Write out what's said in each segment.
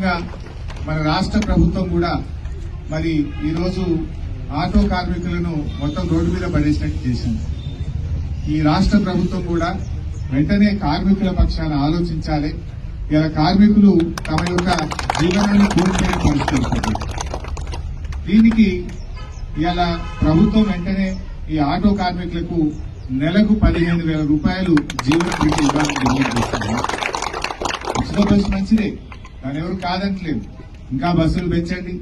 ముఖ్యంగా మన రాష్ట్ర ప్రభుత్వం కూడా మరి ఈరోజు ఆటో కార్మికులను మొత్తం రోడ్డు మీద పడేసినట్టు చేసింది. ఈ రాష్ట్ర ప్రభుత్వం కూడా వెంటనే కార్మికుల పక్షాన ఆలోచించాలి. ఇలా కార్మికులు తమ యొక్క జీవనాన్ని కోల్పోయే పరిస్థితి దీనికి ఇలా ప్రభుత్వం వెంటనే ఈ ఆటో కార్మికులకు నెలకు పదిహేను వేల రూపాయలు జీవన ఇవ్వాలని డిమాండ్ చేస్తున్నారు మంచిదే. దాని ఎవరు కాదంటలేదు ఇంకా బస్సులు పెంచండి.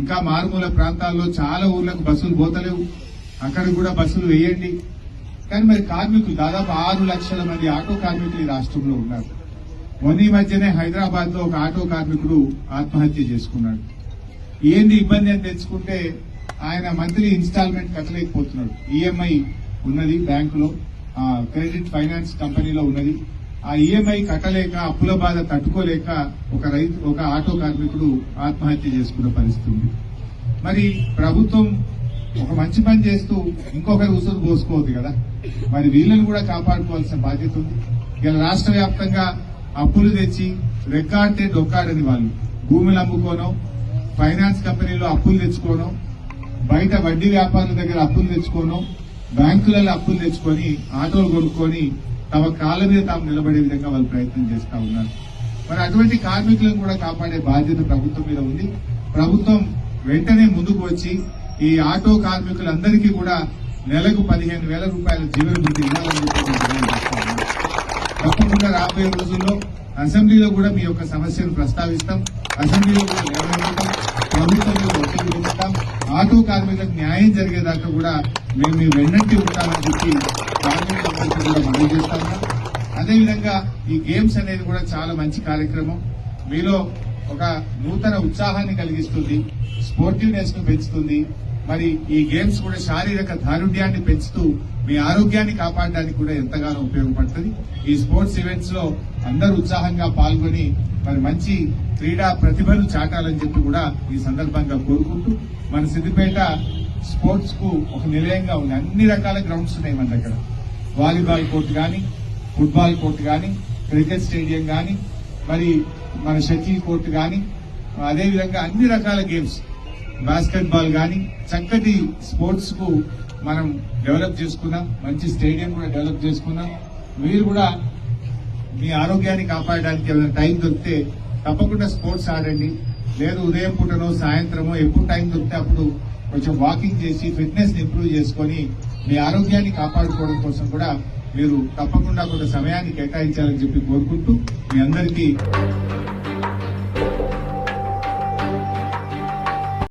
ఇంకా మారుమూల ప్రాంతాల్లో చాలా ఊర్లకు బస్సులు పోతలేవు. అక్కడ కూడా బస్సులు వేయండి. కానీ మరి కార్మికులు దాదాపు ఆరు లక్షల మంది ఆటో కార్మికులు ఈ రాష్ట్రంలో ఉన్నారు. మొన్న మధ్యనే హైదరాబాద్లో ఒక ఆటో కార్మికుడు ఆత్మహత్య చేసుకున్నాడు. ఏంది ఇబ్బంది అని తెచ్చుకుంటే ఆయన మంత్లీ ఇన్స్టాల్మెంట్ కట్టలేకపోతున్నాడు. ఈఎంఐ ఉన్నది బ్యాంకులో క్రెడిట్ ఫైనాన్స్ కంపెనీలో ఉన్నది. ఆ ఈఎంఐ కట్టలేక అప్పుల బాధ తట్టుకోలేక ఒక రైతు ఒక ఆటో కార్మికుడు ఆత్మహత్య చేసుకున్న పరిస్థితి ఉంది. మరి ప్రభుత్వం ఒక మంచి పని చేస్తూ ఇంకొకరి ఉసురు పోసుకోవద్దు కదా? మరి వీళ్ళని కూడా కాపాడుకోవాల్సిన బాధ్యత ఉంది. ఇలా రాష్ట్ర వ్యాప్తంగా అప్పులు తెచ్చి రెక్కాడితే డొక్కాడని వాళ్ళు. భూములు అమ్ముకోనో ఫైనాన్స్ కంపెనీలో అప్పులు తెచ్చుకోనో బయట వడ్డీ వ్యాపారుల దగ్గర అప్పులు తెచ్చుకోనో బ్యాంకులలో అప్పులు తెచ్చుకొని ఆటోలు కొనుక్కొని తమ కాళ్ళ మీద తాము నిలబడే విధంగా వాళ్ళు ప్రయత్నం చేస్తా ఉన్నారు. మరి అటువంటి కార్మికులను కూడా కాపాడే బాధ్యత ప్రభుత్వం మీద ఉంది. ప్రభుత్వం వెంటనే ముందుకు వచ్చి ఈ ఆటో కార్మికులందరికీ కూడా నెలకు పదిహేను వేల రూపాయల జీవన వృద్ధి ఇవ్వాలని తప్పకుండా రాబోయే రోజుల్లో అసెంబ్లీలో కూడా మీ యొక్క సమస్యను ప్రస్తావిస్తాం. అసెంబ్లీలో కూడా ప్రభుత్వం ఒత్తిడి పెంచుతాం ఆటో కార్మికులకు న్యాయం జరిగేదాకా కూడా మేము మీ వెన్నంటి ఉంటామని చెప్పి కార్మికులందరికీ కూడా చేస్తా ఉన్నాం అదేవిధంగా ఈ గేమ్స్ అనేది కూడా చాలా మంచి కార్యక్రమం. మీలో ఒక నూతన ఉత్సాహాన్ని కలిగిస్తుంది స్పోర్టివ్నెస్ను పెంచుతుంది. మరి ఈ గేమ్స్ కూడా శారీరక దారుణ్యాన్ని పెంచుతూ మీ ఆరోగ్యాన్ని కాపాడడానికి కూడా ఎంతగానో ఉపయోగపడుతుంది. ఈ స్పోర్ట్స్ ఈవెంట్స్లో అందరూ ఉత్సాహంగా పాల్గొని మరి మంచి క్రీడా ప్రతిభను చాటాలని చెప్పి కూడా ఈ సందర్భంగా కోరుకుంటూ మన సిద్దిపేట స్పోర్ట్స్కు ఒక నిలయంగా ఉంది అన్ని రకాల గ్రౌండ్స్ ఉన్నాయి మన దగ్గర. వాలీబాల్ కోర్టు కానీ ఫుట్బాల్ కోర్టు కానీ క్రికెట్ స్టేడియం కానీ మరి మన షటిల్ కోర్టు కానీ అదేవిధంగా అన్ని రకాల గేమ్స్ బాస్కెట్బాల్ కానీ చక్కటి స్పోర్ట్స్కు మనం డెవలప్ చేసుకున్నాం మంచి స్టేడియం కూడా డెవలప్ చేసుకున్నాం. మీరు కూడా మీ ఆరోగ్యాన్ని కాపాడడానికి ఏమైనా టైం దొరికితే తప్పకుండా స్పోర్ట్స్ ఆడండి. లేదు ఉదయం పూటనో సాయంత్రమో ఎప్పుడు టైం దొరికితే అప్పుడు కొంచెం వాకింగ్ చేసి ఫిట్నెస్ ఇంప్రూవ్ చేసుకొని మీ ఆరోగ్యాన్ని కాపాడుకోవడం కోసం కూడా మీరు తప్పకుండా కొంత సమయాన్ని కేటాయించాలని చెప్పి కోరుకుంటూ మీ అందరికీ